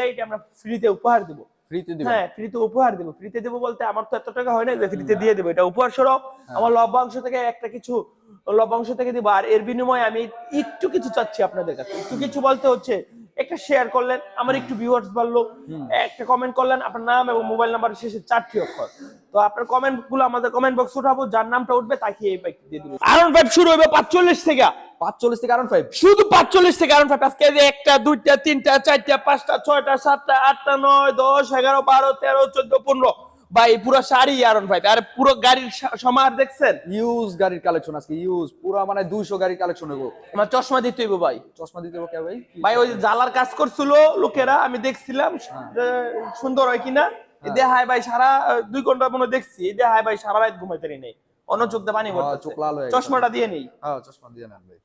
গাড়িটা আমরা ফ্রিতে উপহার দেবো। ফ্রিতে হ্যাঁ ফ্রিতে উপহার দেবো। ফ্রিতে দেবো বলতে আমার তো এত টাকা হয় না যে ফ্রিতে দিয়ে দেবো। এটা উপহার স্বরূপ। আমার লভ্যাংশ থেকে একটা কিছু লভ্যাংশ থেকে দিব। আর এর বিনিময়ে আমি একটু কিছু চাচ্ছি আপনাদের কাছে। একটু কিছু বলতে হচ্ছে একটা শেয়ার করলেন আমার একটু ভিউয়ার্স বাড়লো একটা কমেন্ট করলেন আপনার নাম এবং মোবাইল নাম্বার শেষে চারটি অক্ষর। তো আপনার কমেন্টগুলো আমাদের কমেন্ট বক্স উঠাবো যার নামটা উঠবে তাকে এই বাইক দিয়ে দিবো। আরন ফাইভ শুরু হবে পাঁচচল্লিশ থেকে। পাঁচচল্লিশ থেকে আরন ফাইভ শুধু পাঁচচল্লিশ থেকে আরন ফাইভ আজকে একটা দুইটা তিনটা চারটা পাঁচটা ছয়টা সাতটা আটটা নয় দশ এগারো বারো তেরো চোদ্দ পনেরো। ভাই পুরো শাড়ি আরন ফাইভ আর পুরো গাড়ির সমাহার দেখছেন? ইউজ গাড়ির কালেকশন আজকে ইউজ পুরো মানে দুইশো গাড়ির কালেকশন হইব আমার চশমা দিতে হইব ভাই। চশমা দিতে হবে কে ভাই? ভাই ওই যে জ্বালার কাজ করছিল লোকেরা আমি দেখছিলাম সুন্দর হয় কিনা? এই দেহায় ভাই সারা দুই ঘণ্টা মনে দেখছি এই দেহায় ভাই সারা রাত ঘুমাইতে নাই। অন্য চোখ দিয়ে পানি হ্যাঁ, পড়তেছে। চোখ লাল হয়ে চশমাটা দিয়ে নেই। হ্যাঁ চশমা দিয়ে নেন ভাই।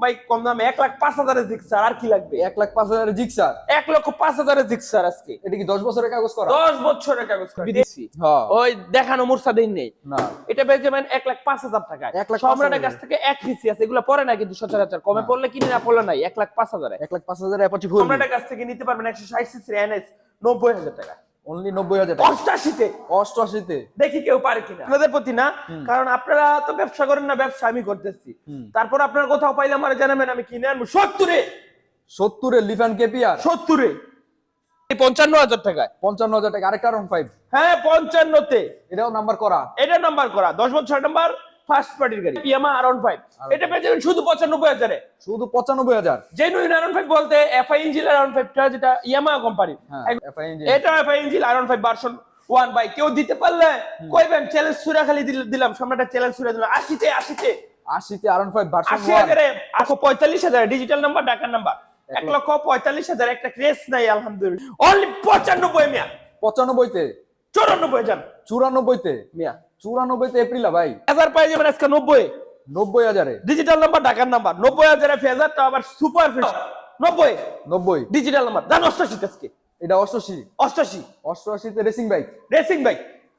ভাই কম দামে এক লাখ পাঁচ হাজারের জিক্সার আর কি লাগবে? এক লাখ পাঁচ হাজারের জিক্সার? এক লক্ষ পাঁচ হাজারের জিক্সার আজকে। এটা কি দশ বছরের কাগজ করা? দশ বছরের কাগজ করা। বিদেশি? ওই দেখানো দিন নেই। না। এটা পেয়ে যাবেন এক লাখ পাঁচ হাজার টাকা এক লাখ সম্রাটের কাছ থেকে এক পিসি আছে এগুলো পরে না কিন্তু সচরাচর। কমে পড়লে কিনে না পড়লে নাই। এক লাখ পাঁচ হাজারে। এক লাখ পাঁচ হাজার সম্রাটের কাছ থেকে নিতে পারবেন একশো ষাট সিসি এনএস নব্বই হাজার টাকা। অনলি নব্বই হাজার অষ্টাশিতে? অষ্টআশিতে দেখি কেউ পারে কিনা। আপনাদের প্রতি না? কারণ আপনারা তো ব্যবসা করেন না ব্যবসা আমি করতেছি। তারপর আপনার কোথাও পাইলে আমার জানাবেন আমি কিনে আনব। সত্তরে! সত্তরের লিফান কেপিয়ার সত্তরে! এই পঞ্চান্ন হাজার টাকায়? পঞ্চান্ন হাজার টাকা। আরেকটা আরন ফাইভ হ্যাঁ পঞ্চান্নতে। এটাও নাম্বার করা। এটা নাম্বার করা। দশ বছর নাম্বার ফার্স্ট পার্টির গাড়ি। ইয়ামা আরন ফাইভ এটা পেয়ে যাবেন শুধু পঁচানব্বই হাজারে। শুধু পঁচানব্বই হাজার। জেনুইন ফাইভ বলতে এফআই ফাইভটা যেটা ইয়ামা কোম্পানি হ্যাঁ FI এটা FI five version one by কেউ দিতে পারলে কইবেন চ্যালেঞ্জ সুরা খালি দিলাম সামনেটা চ্যালেঞ্জ সুরা দিলাম। আশিতে আশিতে। আশিতে আরন ফাইভ ভার্সন আশি হাজারে একশো পঁয়তাল্লিশ হাজার ডিজিটাল নাম্বার ঢাকার নাম্বার এক লক্ষ পঁয়তাল্লিশ হাজার একটা ক্রেস নাই আলহামদুলিল্লাহ। অনলি পঁচানব্বই মিয়া। পঁচানব্বইতে? চৌরানব্বই হাজার। চুরানব্বইতে? মিয়া চুরানব্বইতে এপ্রিলা ভাই। হাজার পাই যাবেন আজকে নব্বই। নব্বই হাজারে। ডিজিটাল নাম্বার ঢাকার নাম্বার নব্বই হাজারে ফেজার তো আবার সুপার ফিট নব্বই। নব্বই। ডিজিটাল নাম্বার জান অষ্টাশি আজকে। এটা অষ্টআশি। অষ্টাশি অষ্টআশিতে রেসিং বাইক রেসিং বাইক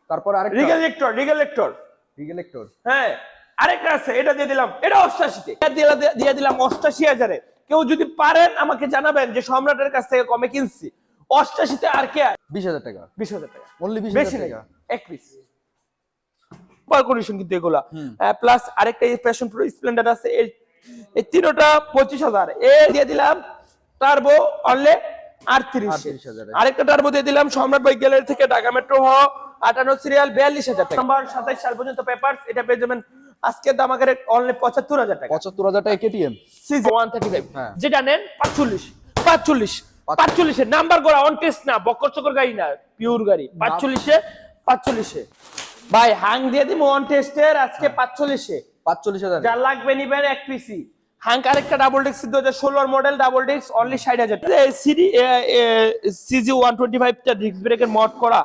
তারপর আরেকটা। রিগেল লেক্টর রিগেল লেক্টর রিগেল এক্টর হ্যাঁ আরেকটা আছে এটা দিয়ে দিলাম। এটা অষ্টাশিতে এটা দিয়ে- দিলাম অষ্টাশি হাজারে। কেউ যদি পারেন আমাকে জানাবেন যে সম্রাটের কাছ থেকে কমে কিনছি। অষ্টাশিতে আর কে বিশ হাজার টাকা। বিশ হাজার টাকা। অনলি বিশ টাকা। এক পিস কন্ডিশন কিন্তু এগুলা। প্লাস আরেকটা প্যাশন প্রো স্প্লেন্ডার আছে এই এই তিনোটা পঁচিশ হাজার। এ দিয়ে দিলাম টার্বো অনলে আটত্রিশ। 38,000 আরেকটা টার্বো দিয়ে দিলাম সম্রাট বাইক গ্যালারি থেকে ঢাকা মেট্রো হ আটান্ন সিরিয়াল বিয়াল্লিশ হাজার টাকা। নাম্বার সাতাইশ সাল পর্যন্ত পেপার এটা পেয়ে যাবেন আজকে দাম আকারে অনলি পঁচাত্তর হাজার টাকা। পঁচাত্তর হাজার টাকা KTM CG one thirty five. যেটা নেন পাঁচচল্লিশ। পাঁচচল্লিশ। পাঁচচল্লিশে নাম্বার করা অন টেস্ট না বক্কর চকর গাড়ি না পিওর গাড়ি। পাঁচচল্লিশে পাঁচচল্লিশে। ভাই হাং দিয়ে দিব ওয়ান টেস্টের আজকে পাঁচচল্লিশে। পাঁচচল্লিশ হাজার। যা লাগবে নিবেন এক পিসি হাঙ্ক আরেকটা ডাবল ডিস্ক দু হাজার ষোলোর মডেল ডাবল ডিস্ক অনলি ষাট হাজার সিডি সিজি ওয়ান টোয়েন্টি ফাইভটা ডিস্ক ব্রেকের মড করা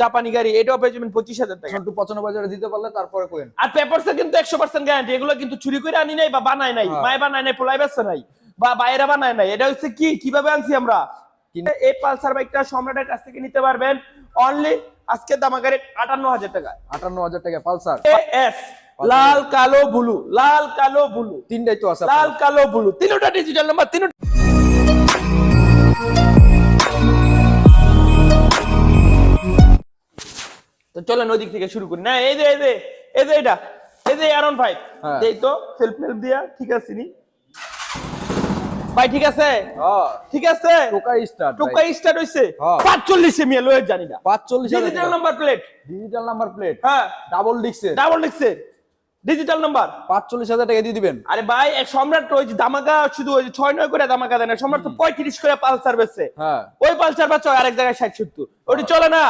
জাপানি গাড়ি এটাও পেয়ে যাবেন পঁচিশ হাজার টাকা। একটু পঁচানব্বই হাজারে দিতে পারলে তারপরে কোয়েন আর পেপারসে কিন্তু একশো পার্সেন্ট গ্যারান্টি এগুলো কিন্তু চুরি করে আনি নাই বা বানায় নাই হ্যাঁ। মায় বানায় নাই পোলাই বেসে নাই বা বাইরে বানায় নাই। এটা হচ্ছে কি? কীভাবে আনছি আমরা? এই পালসার বাইকটা সম্রাটের কাছ থেকে নিতে পারবেন। অনলি আজকে দামাগারে আটান্ন হাজার টাকা। আটান্ন হাজার টাকা পালসার। এস লাল কালো ব্লু লাল কালো ব্লু। তিনটাই তো আছে লাল কালো ব্লু। তিনটা ডিজিটাল নাম্বার তিনটা তো চলেন ওই দিক থেকে শুরু করি। না এই যে এই যে এই যে এটা এই যে আরন ফাইভ হ্যাঁ। এই তো সেলফ মেলফ দিয়া ঠিক আছে নি? ভাই ঠিক আছে? হ্যাঁ ঠিক আছে? টোকা স্টার্ট টোকা স্টার্ট হইছে। হ্যাঁ। পাঁচচল্লিশে মিয়া লয়ে জানি না। পাঁচচল্লিশ হাজার digital number plate digital number plate হ্যাঁ। ডাবল ডাবল লিখছে ডিজিটাল নাম্বার পাঁচচল্লিশ হাজার টাকা দিয়ে দিবেন। আরে ভাই এক সম্রাট ওই দামাকা শুধু ওই যে ছয় নয় করে দামাকা দেয় সম্রাট তো পঁয়ত্রিশ করে পালসার বেচছে। হ্যাঁ। ওই পালসার বাচ্চা আরেক জায়গায় ষাট সত্তর। ওটি চলে না।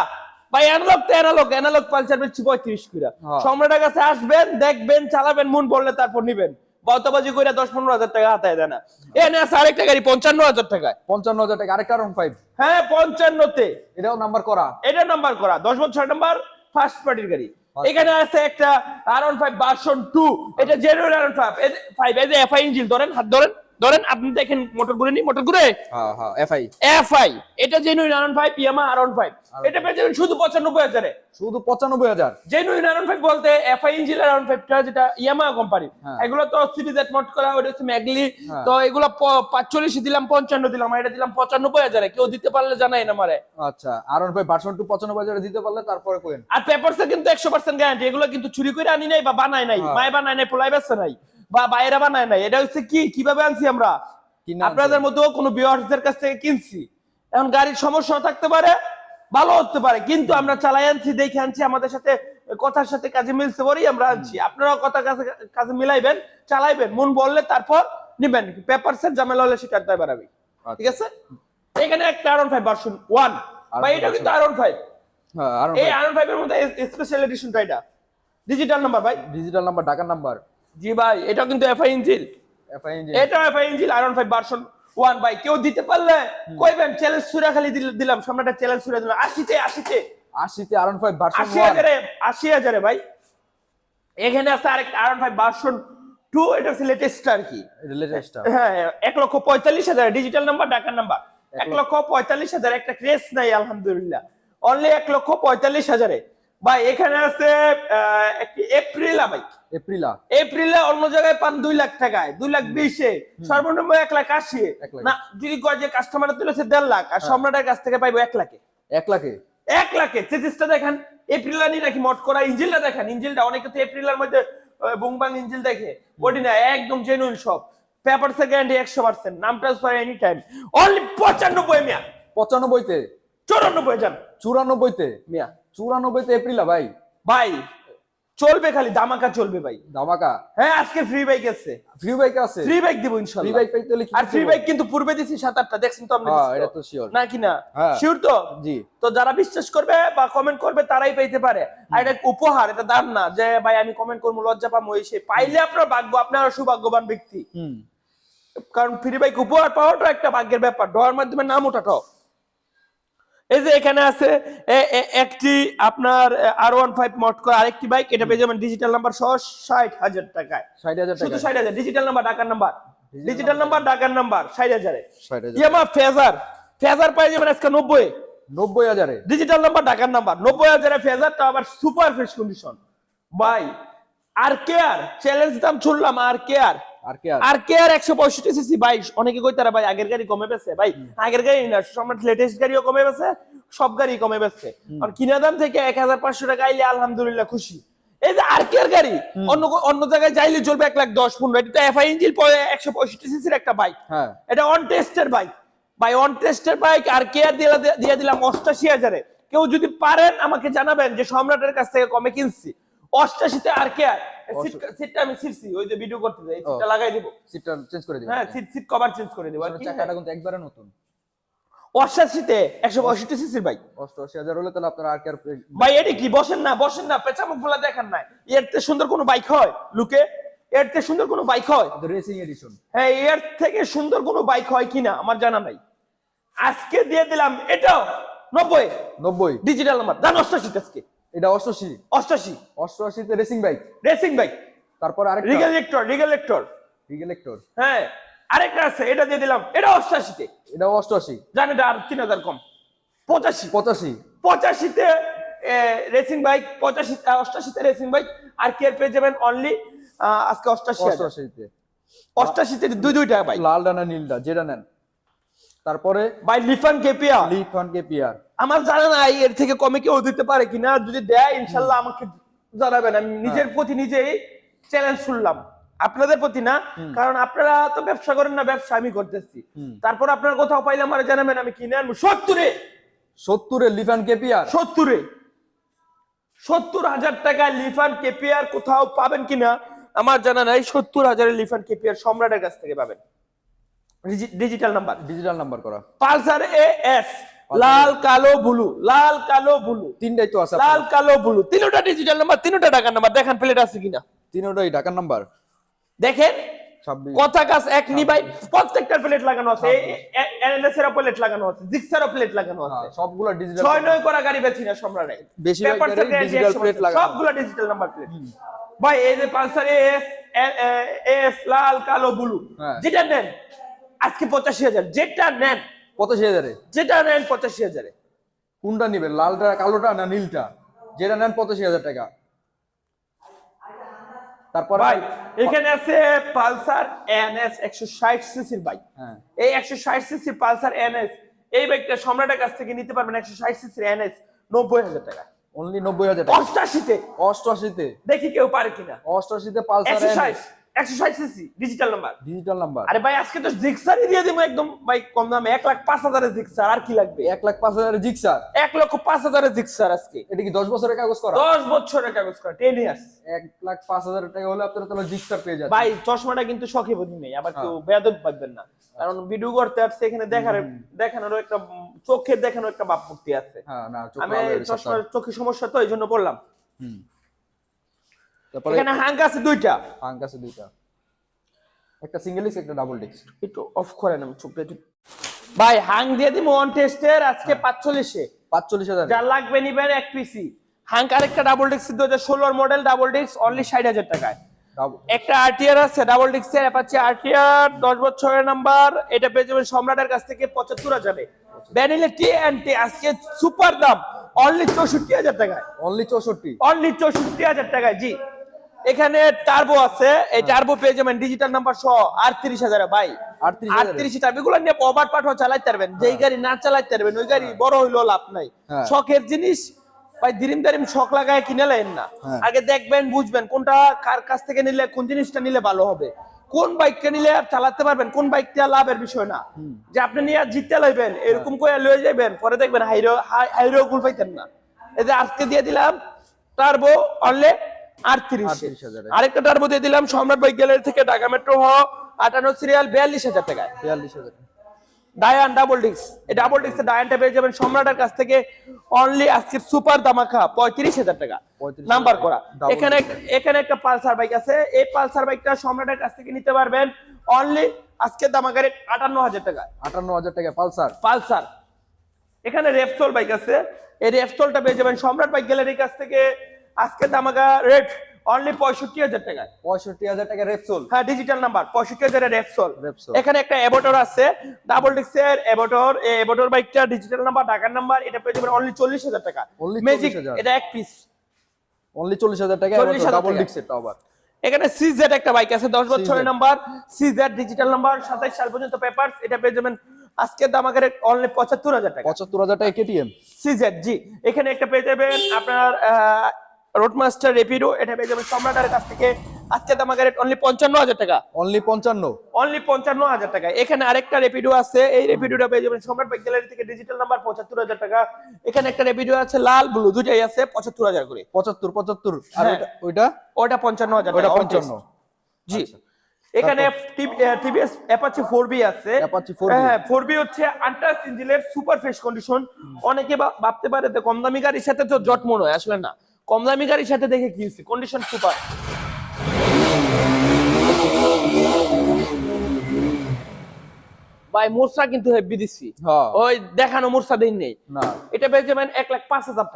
ভাই অ্যানালগ তো অ্যানালগ অ্যানালগ পালসার বেচছি পঁয়ত্রিশ করে। হ্যাঁ। সম্রাটের কাছে আসবেন দেখবেন চালাবেন মন বললে তারপর নিবেন। বাউতাবাজি করে দশ পনেরো হাজার টাকা হাতায় দেয় না। এনে আছে আরেকটা গাড়ি পঞ্চান্ন হাজার টাকায়। পঞ্চান্ন হাজার টাকা আরেকটা রং ফাইভ হ্যাঁ পঞ্চান্নতে। এটাও নাম্বার করা। এটা নাম্বার করা দশ বছর নাম্বার ফার্স্ট পার্টির গাড়ি। এখানে আছে একটা আর ফাইভ ভার্সন টু এটা জেনুইন আর ফাইভ ফাইভ এই যে এফআই ইঞ্জিন ধরেন হাত ধরেন। ধরেন আপনি দেখেন মোটর ঘুরে নি মোটর ঘুরে? হ্যাঁ হ্যাঁ এফআই এফআই এটা genuine R one five Yamaha R one five এটা পেয়ে যাবেন শুধু পঁচানব্বই হাজারে। শুধু পঁচানব্বই হাজার। জেনুইন আরন ফাইভ বলতে এফআই ইঞ্জিন আরন ফাইভটা যেটা ইয়ামা কোম্পানি হ্যাঁ। এগুলো তো সিরিজেট মোট করা ওটা হচ্ছে ম্যাগলি। তো এগুলো পাঁচচল্লিশ দিলাম পঞ্চান্ন দিলাম এটা দিলাম পঁচানব্বই হাজারে। কেউ দিতে পারলে জানাই না মারে আচ্ছা আর ভাই ভার্সন টু পঁচানব্বই হাজারে দিতে পারলে তারপরে কোয়েন আর পেপারসে কিন্তু একশো পার্সেন্ট গ্যারান্টি এগুলো কিন্তু চুরি করে আনি নাই বা বানায় নাই। মায় বানায় নাই পোলাই বেসে নাই। বা বাইরে বানায় নাই। এটা হচ্ছে কি? কীভাবে আনছি আমরা? আপনাদের মতো কোনো বিয়ার্সদের কাছ থেকে কিনছি। এখন গাড়ির সমস্যা থাকতে পারে ভালো হতে পারে কিন্তু আমরা চালাই আনছি দেখে আনছি আমাদের সাথে কথার সাথে কাজে মিলছে বলেই আমরা আনছি। আপনারাও কথা কাছে কাজে মিলাইবেন চালাইবেন মন বললে তারপর নিবেন। পেপার সেট ঝামেলা হলে সেটা দায় বাড়াবি ঠিক আছে? এখানে একটা আরন ফাইভ ভার্সন ওয়ান বা R15 এটা কিন্তু আরন ফাইভ হ্যাঁ এই আরন ফাইভ এর মধ্যে স্পেশাল এডিশনটা এটা। ডিজিটাল নাম্বার ভাই। ডিজিটাল নাম্বার ঢাকার নাম্বার জি ভাই এটা কিন্তু এফআই ইঞ্জিন এফআই ইঞ্জিন এটা FI engine R one five version one ভাই কেউ দিতে পারলে কইবেন চ্যালেঞ্জ সুরা খালি দিল- দিলাম সামনেটা চ্যালেঞ্জ সুরা দিলাম। আশিতে আশিতে। আশিতে আর ফাইভ ভার্সন আশি হাজারে আশি হাজারে ভাই। এখানে আছে আরেকটা আরন ফাইভ ভার্সন টু এটা হচ্ছে লেটেস্ট আর কি। লেটেস্ট হ্যাঁ এক লক্ষ পঁয়তাল্লিশ হাজার ডিজিটাল নাম্বার ঢাকার নাম্বার এক এক লক্ষ। পঁয়তাল্লিশ হাজার একটা ক্রেস নাই আলহামদুলিল্লাহ। অনলি এক লক্ষ পঁয়তাল্লিশ হাজারে। ভাই এখানে আছে একটি এপ্রিলা ভাই। এপ্রিলা। এপ্রিলে অন্য জায়গায় পান দুই লাখ টাকায় দুই লাখ বিশে। সর্বনিম্ন এক লাখ আশি। না যদি কয় যে কাস্টমার তুলেছে দেড় লাখ আর সম্রাটের কাছ থেকে পাইবো এক লাখে। এক লাখে? এক লাখে। চেচিসটা দেখেন এপ্রিলানি নাকি মট করা ইঞ্জিনটা দেখেন। ইঞ্জিনটা অনেকে তো এপ্রিলের মধ্যে বুংবাং ইঞ্জিল দেখে। ওটি না একদম জেনুইন সব পেপার সেকেন্ড একশো পার্সেন্ট নাম ট্রান্সফার এনি টাইম অনলি পঁচানব্বই মিয়া। পঁচানব্বইতে? চৌরানব্বই যান চুরানব্বইতে? মিয়া। চুরানব্বইতে এপ্রিলা ভাই? ভাই চলবে খালি দামাকা চলবে ভাই। ধামাকা? হ্যাঁ আজকে ফ্রি বাইক আছে। ফ্রি বাইক আছে? ফ্রি বাইক দিব ফ্রি বাইক পাইতে হলে আর ফ্রি বাইক কিন্তু পূর্বে দিছি সাত আটটা দেখছেন তো আপনি হ্যাঁ এটা তো? শিওর না কি না? হ্যাঁ। শিওর তো? জি। তো যারা বিশ্বাস করবে বা কমেন্ট করবে তারাই পাইতে পারে। আর এটা উপহার এটা দান না। যে ভাই আমি কমেন্ট করব লজ্জা পাবো এই সে পাইলে আপনার ভাগ্য আপনার সৌভাগ্যবান ব্যক্তি। হুম। কারণ ফ্রি বাইক উপহার পাওয়াটা একটা ভাগ্যের ব্যাপার। দেওয়ার মাধ্যমে নাম ওঠাটাও। এই যে এখানে আছে একটি আপনার আর ওয়ান ফাইভ মট করা আরেকটি বাইক এটা পেয়ে যাবেন ডিজিটাল নাম্বার সহ ষাট হাজার টাকায়। ষাট হাজার শুধু ষাট হাজার ডিজিটাল নাম্বার ঢাকার নাম্বার ডিজিটাল নাম্বার ঢাকার নাম্বার ষাট হাজারে। ইয়ামা ফেজার ফেজার পাই যাবেন আজকে নব্বই। নব্বই হাজারে। ডিজিটাল নাম্বার ঢাকার নাম্বার নব্বই হাজারে ফেজার ফেজারটা আবার সুপার ফ্রেশ কন্ডিশন ভাই আর কেয়ার চ্যালেঞ্জ দাম ছুড়লাম আর কেয়ার আর কি আর? আর একশো পঁয়ষট্টি সিসি? ভাই অনেকে কই তারা ভাই আগের গাড়ি কমে পেছে ভাই আগের গাড়ি না সম্রাট লেটেস্ট গাড়িও কমে পেছে সব গাড়ি কমে পেছে আর কিনা দাম থেকে এক হাজার পাঁচশো টাকা আইলে আলহামদুলিল্লাহ খুশি। এই যে আর কেয়ার গাড়ি অন্য অন্য জায়গায় যাইলে চলবে এক লাখ দশ পনেরো। এটা এফআই ইঞ্জিন একশো পঁয়ষট্টি সিসির একটা বাইক হ্যাঁ। এটা অন টেস্টের বাইক ভাই অন টেস্টের বাইক আর কেয়ার দিয়ে দিয়ে দিলাম অষ্টাশি হাজারে। কেউ যদি পারেন আমাকে জানাবেন যে সম্রাটের কাছ থেকে কমে কিনছি। অষ্টাশিতে আর কেয়ার সিটটা আমি ছিড়ছি ওই যে ভিডিও করতে যাই সিটটা লাগাই দিব। সিটটা চেঞ্জ করে দিবেন হ্যাঁ সিট সিট কভার চেঞ্জ করে দিব। আর চাকাটা কিন্তু একবারে নতুন। অষ্টাশিতে একশো পঁয়ষট্টি সিসির বাইক অষ্টআশি হাজার হলে তাহলে আপনার আর কি ভাই এটি কি? বসেন না বসেন না পেঁচামুখগুলা দেখান না এর থেকে সুন্দর কোনো বাইক হয় লুকে? এর থেকে সুন্দর কোনো বাইক হয়? রেসিং এডিশন হ্যাঁ এর থেকে সুন্দর কোনো বাইক হয় কিনা আমার জানা নাই। আজকে দিয়ে দিলাম এটাও নব্বই। নব্বই। ডিজিটাল নাম্বার জান অষ্টাশি আজকে? এটা অষ্টআশি। অষ্টাশি অষ্টআশিতে রেসিং বাইক রেসিং বাইক তারপর আরেকটা। রিগেল লেক্টর রিগেল লেক্টর রিগেল এক্টর হ্যাঁ আরেকটা আছে এটা দিয়ে দিলাম। এটা অষ্টাশিতে এটাও অষ্টআশি। জান এটা আর তিন হাজার কম। পঁচাশি। পঁচাশি। পঁচাশিতে রেসিং বাইক পঁচাশি অষ্টাশিতে রেসিং বাইক আর কে পেয়ে যাবেন অনলি আজকে অষ্টাশি হাজার। অষ্টআশিতে। অষ্টাশিতে দুই দুইটা বাইক লাল ডানা নীলটা যেটা নেন। তারপরে বাই লিফান কেপিয়া লিফান কে পিয়ার আমার জানা নাই এর থেকে কমে কেউ দিতে পারে কিনা যদি দেয় ইনশাল্লাহ আমাকে জানাবেন। আমি নিজের প্রতি নিজেই চ্যালেঞ্জ শুনলাম আপনাদের প্রতি না কারণ আপনারা তো ব্যবসা করেন না ব্যবসা আমি করতেছি। তারপর আপনার কোথাও পাইলে আমার জানাবেন আমি কিনে আনব। সত্তরে। সত্তরের লিফান কে পিয়ার সত্তরে। সত্তর হাজার টাকায় লিফান কেপিআর কোথাও পাবেন কিনা আমার জানা নাই সত্তর হাজারের লিফান কেপিয়ার সম্রাটের কাছ থেকে পাবেন। Digital number. ডিজিটাল নাম্বার করা। পালসার এ এস লাল কালো ব্লু। লাল কালো ব্লু। তিনটাই তো আছে লাল কালো ব্লু। তিনটা ডিজিটাল নাম্বার তিনটা টাকার নাম্বার দেখেন প্লেট আছে কিনা? তিনটাই ঢাকার নাম্বার দেখেন। কথা কাজ এক নিবাই। প্রত্যেকটার প্লেট লাগানো আছে। এনএস এর প্লেট লাগানো আছে। জিক্সার প্লেট লাগানো আছে। হ্যাঁ, সবগুলা ডিজিটাল ছয় নয় করা গাড়ি বেছি না সম্রাটে। digital 100% plate লাগানো। সবগুলো ডিজিটাল নাম্বার প্লেট ভাই এই যে পালসার এস এস লাল কালো ব্লু। হ্যাঁ। যেটা নেন আজকে পঁচাশি হাজার। যেটা নেন পঁচাশি হাজারে। যেটা নেন পঁচাশি হাজারে। কোনটা নেবেন লালটা কালোটা না নীলটা? যেটা নেন পঁচাশি হাজার টাকা। একশো ষাট হ্যাঁ। পালসার এনএস এই বাইকটা সম্রাটের কাছ থেকে নিতে পারবেন একশো ষাট নব্বই হাজার টাকা। অনলি নব্বই হাজার অষ্টাশিতে দেখি কেউ পারে কিনা। অষ্টাশিতে পালসার আর কি লাগবে? লাখ লক্ষ এটা কি 10 বছরের কাগজ বছরের কাগজ টাকা হলে পেয়ে ভাই চশমাটা কিন্তু শখে বোধ নেই আবার কেউ বেদক পাবেন না। কারণ ভিডিও করতে আসছে এখানে দেখার দেখানোর একটা চোখে দেখানোর একটা ভাবমূর্তি আছে। চশমার চোখে চোখের সমস্যা তো এইজন্য বললাম। তারপরে এখানে হাঙ্ক আছে দুইটা। হাঙ্ক আছে দুইটা। একটা সিঙ্গেল ডিস্ক একটা ডাবল ডিস্ক একটু অফ করেন আমি চোখটা একটু। ভাই হাং দিয়ে ওয়ান টেস্টের আজকে পাঁচচল্লিশে। পাঁচচল্লিশ হাজার। যার লাগবে নিবেন এক পিসি আরেকটা ডাবল ডিস্ক দু হাজার ষোলোর মডেল ডাবল ডিস্ক অনলি ষাট হাজার টাকায়। একটা আরটিআর আছে ডাবল ডিস্কের অ্যাপাচি আরটিআর দশ বছরের নাম্বার এটা পেয়ে যাবেন সম্রাটের কাছ থেকে পঁচাত্তর হাজারে। ব্যানিলে টি অ্যান্ড টি আজকে সুপার দাম অনলি চৌষট্টি হাজার টাকায়। অনলি চৌষট্টি। অনলি চৌষট্টি হাজার টাকায় জি। এখানে টার্বো আছে এই টার্বো পেয়ে যাবেন ডিজিটাল নাম্বার সহ আটত্রিশ হাজারে ভাই। আটত্রিশ টার্বো এগুলো নিয়ে ওভার পাঠও চালাইতে পারবেন যেই গাড়ি না চালাইতে পারবেন ওই গাড়ি বড় হইলেও লাভ নাই। হ্যাঁ। শখের জিনিস ভাই দিরিম দারিম শখ লাগায় কিনে লেন না। হ্যাঁ। আগে দেখবেন বুঝবেন কোনটা কার কাছ থেকে নিলে কোন জিনিসটা নিলে ভালো হবে। কোন বাইকটা নিলে চালাতে পারবেন কোন বাইকটা লাভের বিষয় না। যে আপনি নিয়ে আর জিততে লইবেন এরকম করে লয়ে যাবেন পরে দেখবেন হাইরো হাইরো গুল পাইতেন না। এই যে আজকে দিয়ে দিলাম টার্বো অনলে আটত্রিশ। আরেকটা টার্বো দিয়ে দিলাম সম্রাট বাইক গ্যালারি থেকে ঢাকা মেট্রো হ আটান্ন সিরিয়াল বিয়াল্লিশ হাজার টাকায়। বিয়াল্লিশ হাজার ডায়ান ডাবল এই ডাবল ডায়ানটা পেয়ে যাবেন সম্রাটের কাছ থেকে অনলি আজকে সুপার দামাখা পঁয়ত্রিশ হাজার টাকা। নাম্বার করা। এখানে এখানে একটা পালসার বাইক আছে। এই পালসার বাইকটা সম্রাটের কাছ থেকে নিতে পারবেন অনলি আজকে দামাকারে আটান্ন হাজার টাকা। আটান্ন হাজার টাকা পালসার। পালসার। এখানে রেপসোল বাইক আছে। এই রেপসোলটা পেয়ে যাবেন সম্রাট বাইক গ্যালারির কাছ থেকে আজকে দামাকা রেট অনলি পঁয়ষট্টি হাজার টাকায়। পঁয়ষট্টি হাজার টাকা রেপসোল হ্যাঁ ডিজিটাল নাম্বার পঁয়ষট্টি হাজারের রেপসোল। এখানে একটা এবোটর আছে ডাবল ডিক্সের এবোটর এই এবোটর বাইকটা ডিজিটাল নাম্বার ঢাকার নাম্বার এটা পেয়ে যাবেন অনলি চল্লিশ হাজার টাকা। ম্যাজিক এটা এক পিস অনলি চল্লিশ হাজার টাকা 40,000 ডাবল। ডিক্সের আবার এখানে সিজেড একটা বাইক আছে দশ বছরের নাম্বার সিজেড ডিজিটাল নাম্বার সাতাইশ সাল পর্যন্ত পেপার এটা পেয়ে যাবেন আজকে দাম আকারে অনলি পঁচাত্তর হাজার টাকা। পঁচাত্তর হাজার টাকা কেটিএম সিজেড জি। এখানে একটা পেয়ে যাবেন আপনার রোডমাস্টার রেপিডো এটা পেয়ে যাবেন সম্রাটের কাছ থেকে। আজকে দাম আকারে অনলি পঞ্চান্ন হাজার টাকা। অনলি পঞ্চান্ন। অনলি পঞ্চান্ন হাজার টাকা। এখানে আরেকটা রেপিডো আছে। এই রেপিডোটা পেয়ে যাবেন সম্রাট বাইক গ্যালারি থেকে ডিজিটাল নাম্বার পঁচাত্তর হাজার টাকা। এখানে একটা রেপিডো আছে লাল ব্লু দুটাই আছে পঁচাত্তর হাজার করে। পঁচাত্তর পঁচাত্তর। আর হ্যাঁ। ওইটা- ওইটা? ওটা পঞ্চান্ন হাজার ওইটা পঞ্চান্ন। জি। এখানে টিভিএস অ্যাপাচি ফোর বি আছে। Apache 4B হ্যাঁ ফোর বি হচ্ছে আন্টাস ইঞ্জিনের সুপার ফ্রেশ কন্ডিশন অনেকে বা- ভাবতে পারে যে কম দামি গাড়ির সাথে তো জট মনে হয় আসলে না। কম দামি গাড়ির সাথে দেখে কিনছি। কন্ডিশন সুপার ভাই মোরসা কিন্তু হেভি দিচ্ছি। ওই দেখানো মোরসা দিন নেই। এটা পেয়ে যাবেন এক লাখ পাঁচ হাজার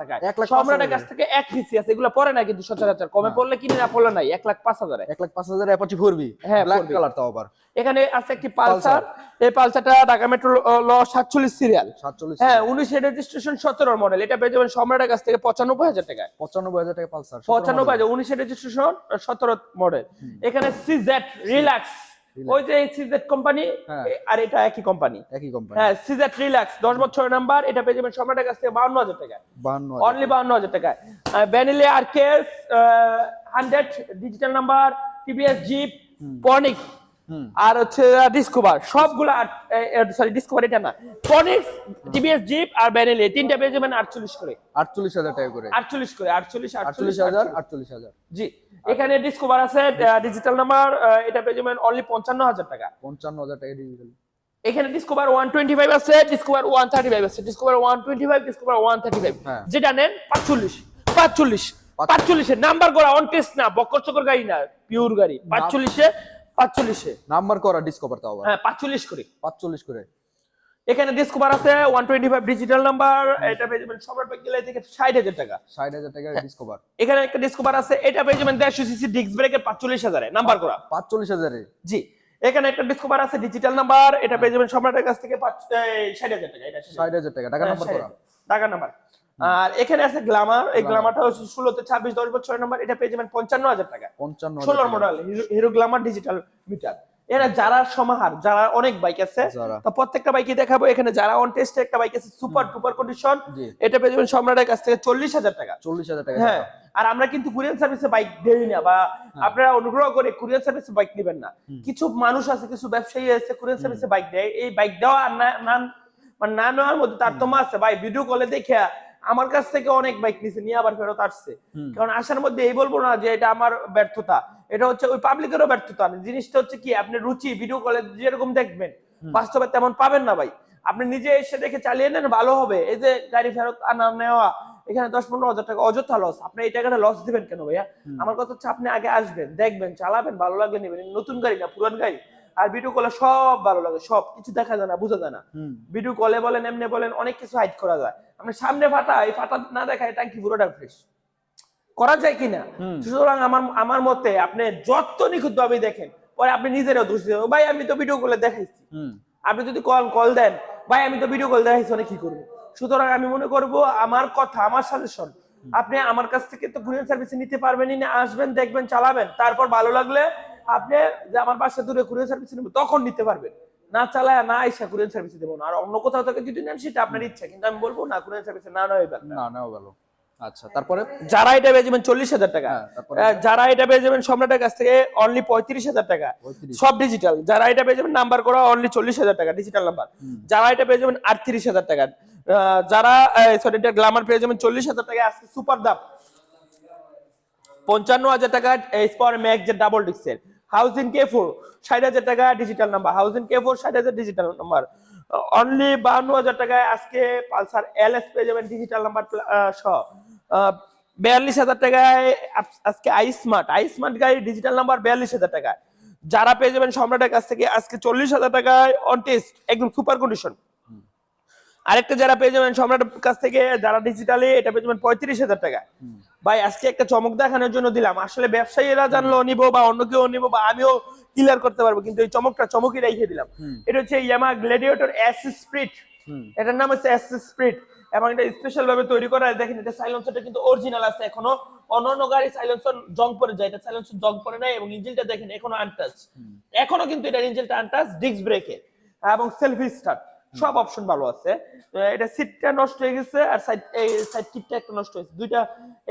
লাখ সম্রাটের কাছ থেকে এক পিসি আছে এগুলো পরে না কিন্তু সচরাচর। কমে পড়লে কিনে না পড়লে নাই এক লাখ পাঁচ হাজারে। এক লাখ পাঁচ হাজার অ্যাপাচি ফোর হ্যাঁ, ব্ল্যাক কালার তাও আবার। এখানে আছে একটি পালসার। এই পালসারটা ঢাকা মেট্রো ল সাতচল্লিশ সিরিয়াল সাতচল্লিশ হ্যাঁ উনিশের রেজিস্ট্রেশন সতেরোর মডেল এটা পেয়ে যাবেন সম্রাটের কাছ থেকে পঁচানব্বই হাজার টাকায়। পঁচানব্বই হাজার টাকা পালসার। পঁচানব্বই হাজার উনিশের রেজিস্ট্রেশন সতেরো মডেল এখানে সিজেট রিল্যাক্স ওই যে সিজেট কোম্পানি হ্যাঁ। আর এটা একই কোম্পানি। একই কোম্পানি। হ্যাঁ সিজেট রিল্যাক্স দশ বছরের নাম্বার এটা পেয়ে যাবেন সম্রাটের কাছ থেকে বাউন্ন হাজার টাকায়। বাহান্ন অনলি বাউন্ন হাজার টাকায়। ভ্যানিলে আর case hundred digital number TVS zip Phoenix. আর হচ্ছে ডিসকভার সবগুলা সরি ডিসকভার এটা না। পনিক্স টিভিএস জিপ আর ভ্যানিলে তিনটা পেয়ে যাবেন আটচল্লিশ করে। আটচল্লিশ হাজার টাকা করে। আটচল্লিশ করে আটচল্লিশ আটচল্লিশ হাজার আটচল্লিশ। হাজার। জি এখানে ডিসকভার আছে ডিজিটাল নাম্বার এটা পেয়ে যাবেন অনলি পঞ্চান্ন হাজার টাকা। পঞ্চান্ন হাজার টাকা ডিজিটাল এখানে ডিসকভার ওয়ান টোয়েন্টি ফাইভ আছে ডিসকভার ওয়ান থার্টি ফাইভ আছে Discover one twenty five Discover one thirty five. যেটা নেন পাঁচচল্লিশ পাঁচচল্লিশ পাঁচচল্লিশের নাম্বার করা অন টেস্ট না বক্কর চকর গাড়ি না পিওর গাড়ি। পাঁচচল্লিশে পাঁচচল্লিশে। নাম্বার করা ডিসকভার তাও হ্যাঁ পাঁচচল্লিশ করে। পাঁচচল্লিশ করে। এখানে ডিসকভার আছে one twenty five digital number এটা পেয়ে যাবেন সম্রাট বাইক গেলে থেকে ষাট হাজার টাকা। ষাট হাজার টাকা হ্যাঁ। ডিসকভার এখানে একটা ডিসকভার আছে এটা পেয়ে যাবেন দেড়শো সিসি ডিস্ক ব্রেকের পাঁচচল্লিশ হাজারে। নাম্বার করা। পাঁচচল্লিশ হাজারে। জি। এখানে একটা ডিসকভার আছে ডিজিটাল নাম্বার এটা পেয়ে যাবেন সম্রাটের কাছ থেকে পাঁচ ষাট হাজার টাকা এটা ষাট ষাট হাজার টাকা টাকা নাম্বার করা। টাকা নাম্বার আর এখানে আছে গ্লামার এই গ্লামারটা হচ্ছে ষোলোতে ছাব্বিশ দশ বছরের নাম্বার এটা পেয়ে যাবেন পঞ্চান্ন হাজার টাকা। পঞ্চান্ন ষোলোর model Hero Glamour digital meter এরা যারা সমাহার যারা অনেক বাইক আছে তো প্রত্যেকটা বাইকে দেখাবো এখানে যারা অন টেস্টে একটা বাইক আছে সুপার টুপার কন্ডিশন এটা পেয়ে যাবেন সম্রাটের কাছ থেকে চল্লিশ হাজার টাকা। চল্লিশ হাজার টাকা হ্যাঁ আর আমরা কিন্তু কুরিয়ান সার্ভিসে বাইক দেই না বা হ্যাঁ। আপনারা অনুগ্রহ করে কুরিয়ান সার্ভিসে বাইক নেবেন না। কিছু মানুষ আছে কিছু ব্যবসায়ী আছে কুরিয়ান সার্ভিসে বাইক দেয়। এই বাইক দেওয়া না- মানে না নেওয়ার মধ্যে তারতম্য আছে। ভাই ভিডিও কলে দেখে আমার কাছ থেকে অনেক বাইক নিছে নিয়ে আবার ফেরত আসছে। কারণ আসার মধ্যে এই বলব না যে এটা আমার ব্যর্থতা। এটা হচ্ছে ওই পাবলিকেরও ব্যর্থতা। জিনিসটা হচ্ছে কি আপনি রুচি ভিডিও কলে যেরকম দেখবেন বাস্তবে তেমন পাবেন না ভাই। আপনি নিজে এসে দেখে চালিয়ে নেন ভালো হবে। এই যে গাড়ি ফেরত আনা নেওয়া এখানে দশ পনেরো হাজার টাকা অযথা লস আপনি এই টাকাটা লস দিবেন কেন ভাইয়া? আমার কথা হচ্ছে আপনি আগে আসবেন দেখবেন চালাবেন ভালো লাগলে নেবেন। নতুন গাড়ি না পুরান গাড়ি। আর ভিডিও কলে সব ভালো লাগে সব কিছু দেখা যায় না বোঝা যায় না। ভিডিও কলে বলেন এমনি বলেন অনেক কিছু হাইড করা যায়। আপনি সামনে ফাটা এই ফাটা না দেখায় ট্যাঙ্কি পুরোটা ফ্রেশ করা যায় কিনা? সুতরাং আমার আমার মতে আপনি যত নিখুঁত ভাবে দেখেন পরে আপনি নিজেরও দোষ দেবেন ভাই আমি তো ভিডিও কলে দেখাইছি। আপনি যদি কল কল দেন ভাই আমি তো ভিডিও কল দেখাইছি অনেক কি করব? সুতরাং আমি মনে করব আমার কথা আমার সাজেশন আপনি আমার কাছ থেকে তো কুরিয়ার সার্ভিস নিতে পারবেনই না আসবেন দেখবেন চালাবেন তারপর ভালো লাগলে আপনি যে আমার বাসা দূরে কুরিয়ার সার্ভিস নেব তখন নিতে পারবেন। না চালায় না আইসা কুরিয়ার সার্ভিস দেবো না। আর অন্য কোথাও থেকে যদি নেন সেটা আপনার ইচ্ছা। কিন্তু আমি বলব না কুরিয়ার সার্ভিসে না নয় না নাও ভালো। আচ্ছা তারপরে? যারা এটা পেয়ে যাবেন চল্লিশ হাজার টাকা। যারা এটা পেয়ে যাবেন সম্রাটের কাছ থেকে অনলি পঁয়ত্রিশ হাজার টাকা। সব ডিজিটাল যারা এটা পেয়ে যাবেন নাম্বার করা অনলি চল্লিশ হাজার টাকা ডিজিটাল নাম্বার যারা এটা পেয়ে যাবেন আটত্রিশ হাজার টাকা। যারা সরি এটা গ্লামার পেয়ে যাবেন চল্লিশ হাজার টাকা আজকে সুপার দাম। পঞ্চান্ন হাজার টাকা স্পর ম্যাক্স যে ডাবল ডিক্সের হাউজিং কে ফোর ষাট হাজার টাকা digital number housing K four ষাট হাজার ডিজিটাল নাম্বার অনলি বাহান্ন হাজার টাকায় আজকে পালসার এল এস পেয়ে যাবেন ডিজিটাল নাম্বার সহ। বিয়াল্লিশ হাজার টাকায় আজকে আই স্মার্ট আই স্মার্ট গাড়ি ডিজিটাল নাম্বার বিয়াল্লিশ হাজার টাকায়। যারা পেয়ে যাবেন সম্রাটের কাছ থেকে আজকে চল্লিশ হাজার টাকায় অন টেস্ট একদম সুপার কন্ডিশন আরেকটা যারা পেয়ে যাবেন সম্রাট কাছ থেকে যারা ডিজিটালি এটা পেয়ে যাবেন পঁয়ত্রিশ হাজার টাকা। ভাই আজকে একটা চমক দেখানোর জন্য দিলাম। আসলে ব্যবসায়ীরা জানলো নিবো বা অন্য কেউ নিবো বা আমিও ক্লিয়ার করতে পারব কিন্তু এই চমকটা চমকই রেখে দিলাম। এটা হচ্ছে ইয়ামা গ্ল্যাডিয়েটর এস স্প্রিট এটার নাম হচ্ছে এস স্প্রিট এবং এটা স্পেশাল ভাবে তৈরি করা দেখেন এটা সাইলেন্সারটা কিন্তু অরিজিনাল আছে এখনও। অন্যান্য গাড়ি সাইলেন্সার জং পরে যায়। এটা সাইলেন্সার জং পরে নাই এবং ইঞ্জিনটা দেখেন এখনও আনটাচ এখনও কিন্তু এটা ইঞ্জিনটা আনটাচ ডিস্ক ব্রেকে এবং সেলফি স্টার্ট সব অপশন ভালো আছে। এটা সিটটা নষ্ট হয়ে গেছে আর সাইড এই সাইড কিটটা একটা নষ্ট হয়েছে। দুইটা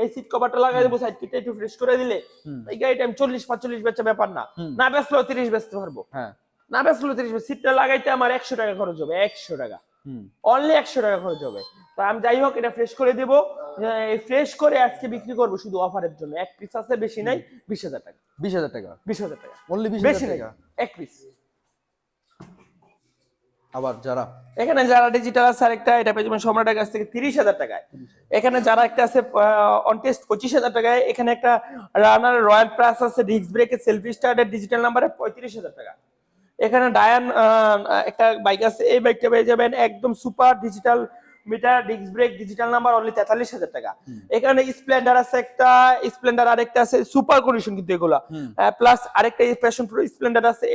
এই সিট কভারটা লাগাই দেবো সাইড কিটটা একটু ফ্রেশ করে দিলে। এই গাড়িটা আমি চল্লিশ পাঁচচল্লিশ বেচা ব্যাপার না। না বেচলেও তিরিশ বেচতে পারব। হ্যাঁ। না বেচলেও তিরিশ সিটটা লাগাইতে আমার একশো টাকা খরচ হবে একশো টাকা। হুম। অনলি একশো টাকা খরচ হবে। তো আমি যাই হোক এটা ফ্রেশ করে দেবো। ফ্রেশ করে আজকে বিক্রি করব শুধু অফারের জন্য। এক পিস আছে বেশি নাই বিশ হাজার টাকা। বিশ হাজার টাকা? বিশ হাজার টাকা। অনলি বিশ হাজার টাকা? এক পিস আবার যারা এখানে যারা ডিজিটাল আছে আরেকটা এটা পেয়ে যাবেন সম্রাটের কাছ থেকে তিরিশ হাজার টাকায়। এখানে যারা একটা আছে অন টেস্ট পঁচিশ হাজার টাকায় এখানে একটা রানার রয়্যাল প্লাস আছে ডিস্ক ব্রেকের সেলফি স্টার্টের ডিজিটাল নাম্বারে পঁয়ত্রিশ হাজার টাকা। এখানে ডায়ান একটা বাইক আছে এই বাইকটা পেয়ে যাবেন একদম super digital meter disc brake digital number only তেতাল্লিশ হাজার টাকা। এখানে স্প্লেন্ডার আছে একটা স্প্লেন্ডার আরেকটা আছে সুপার কন্ডিশন কিন্তু এগুলা। প্লাস আরেকটা প্যাশন প্রো স্প্লেন্ডার আছে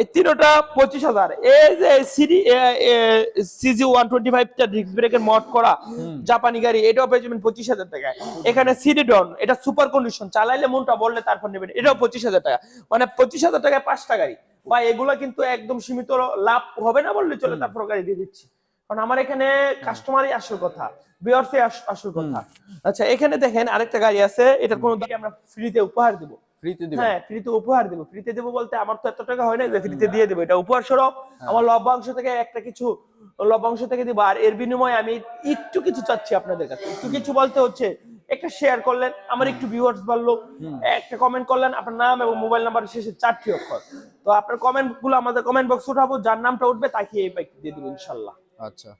এই তিনোটা পঁচিশ হাজার। এই যে সিডি সিজি ওয়ান টোয়েন্টি ফাইভটা ডিস্ক ব্রেকের মড করা জাপানি গাড়ি এটাও পেয়ে যাবেন পঁচিশ হাজার টাকায়। এখানে সিডি ডন এটা সুপার কন্ডিশন চালাইলে মনটা বললে তারপর নেবেন এটাও পঁচিশ হাজার টাকা। মানে পঁচিশ হাজার টাকায় পাঁচটা গাড়ি। বা এগুলা কিন্তু একদম সীমিত লাভ হবে না বললে চলে তারপর গাড়ি দিয়ে দিচ্ছি। কারণ আমার এখানে কাস্টমারই আসল কথা বিয়ার্সে আসল কথা। আচ্ছা এখানে দেখেন আরেকটা গাড়ি আছে এটার কোনো গাড়ি আমরা ফ্রিতে উপহার দেবো। ফ্রিতে দিবেন? হ্যাঁ ফ্রিতে উপহার দেবো। ফ্রিতে দেবো বলতে আমার তো এত টাকা হয় না যে ফ্রিতে দিয়ে দেবো। এটা উপহার স্বরূপ। আমার লভ্যাংশ থেকে একটা কিছু লভ্যাংশ থেকে দিব। আর এর বিনিময়ে আমি একটু কিছু চাচ্ছি আপনাদের কাছে। একটু কিছু বলতে হচ্ছে একটা শেয়ার করলেন আমার একটু ভিউয়ার্স বাড়লো। একটা কমেন্ট করলেন আপনার নাম এবং মোবাইল নাম্বার শেষে চারটি অক্ষর। তো আপনার কমেন্টগুলো আমাদের কমেন্ট বক্স উঠাবো যার নামটা উঠবে তাকে এই বাইক দিয়ে দেবো ইনশাল্লাহ। আচ্ছা।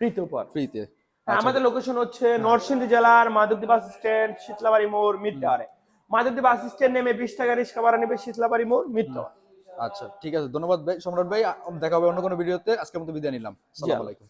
ফ্রিতে উপহার। ফ্রিতে হ্যাঁ, আমাদের লোকেশন হচ্ছে নরসিংদী জেলার মাধবদী বাস স্ট্যান্ড শীতলাবাড়ি মোড় মিড টাওয়ারে মাধবদী বাস স্ট্যান্ড নেমে বিশ টাকা রিক্সা ভাড়া নেবে শীতলাবাড়ি মোড় মিত্র। আচ্ছা ঠিক আছে ধন্যবাদ ভাই। সম্রাট ভাই দেখা হবে অন্য কোনো ভিডিওতে। আজকের মতো বিদায় নিলাম। আসসালামু আলাইকুম।